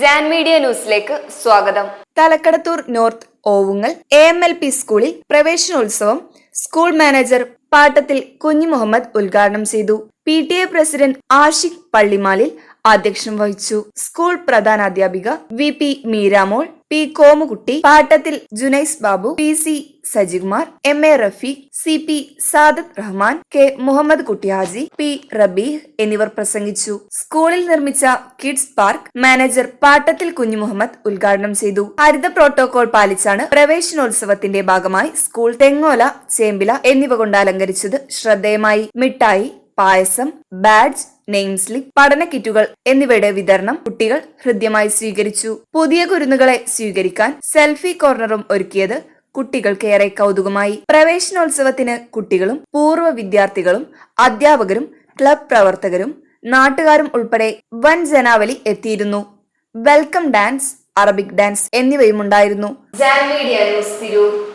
Jan media ന്യൂസിലേക്ക് സ്വാഗതം. Thalakkadathur north Ovungal A M L P സ്കൂളിൽ പ്രവേശനോത്സവം സ്കൂൾ മാനേജർ പാട്ടത്തിൽ കുഞ്ഞു മുഹമ്മദ് ഉദ്ഘാടനം ചെയ്തു. P T A president Ashiq Pallimalil അധ്യക്ഷം വഹിച്ചു. School പ്രധാനാധ്യാപിക V P Meeramol P Komukutty Pattathil Junais Babu P C Sajikumar M A Rafeeq C P Sadath Rahman K Muhammad Kuttiyaji P Rabeeh എന്നിവർ പ്രസംഗിച്ചു. സ്കൂളിൽ നിർമ്മിച്ച kids park manager Pattathil കുഞ്ഞു മുഹമ്മദ് ഉദ്ഘാടനം ചെയ്തു. ഹരിത protocol പാലിച്ചാണ് പ്രവേശനോത്സവത്തിന്റെ ഭാഗമായി സ്കൂൾ തെങ്ങോല ചേമ്പില എന്നിവ കൊണ്ട് അലങ്കരിച്ചത്. ശ്രദ്ധേയമായി മിഠായി പായസം ബാഡ്ജ് നെയിം സ്ലിപ്പ് പഠന കിറ്റുകൾ എന്നിവയുടെ വിതരണം കുട്ടികൾ ഹൃദ്യമായി സ്വീകരിച്ചു. പുതിയ കുരുന്നുകളെ സ്വീകരിക്കാൻ സെൽഫി കോർണറും ഒരുക്കിയത് കുട്ടികൾക്കേറെ കൗതുകമായി. പ്രവേശനോത്സവത്തിന് കുട്ടികളും പൂർവ വിദ്യാർത്ഥികളും അധ്യാപകരും ക്ലബ് പ്രവർത്തകരും നാട്ടുകാരും ഉൾപ്പെടെ വൻ ജനാവലി എത്തിയിരുന്നു. വെൽക്കം ഡാൻസ് അറബിക് ഡാൻസ് എന്നിവയും ഉണ്ടായിരുന്നു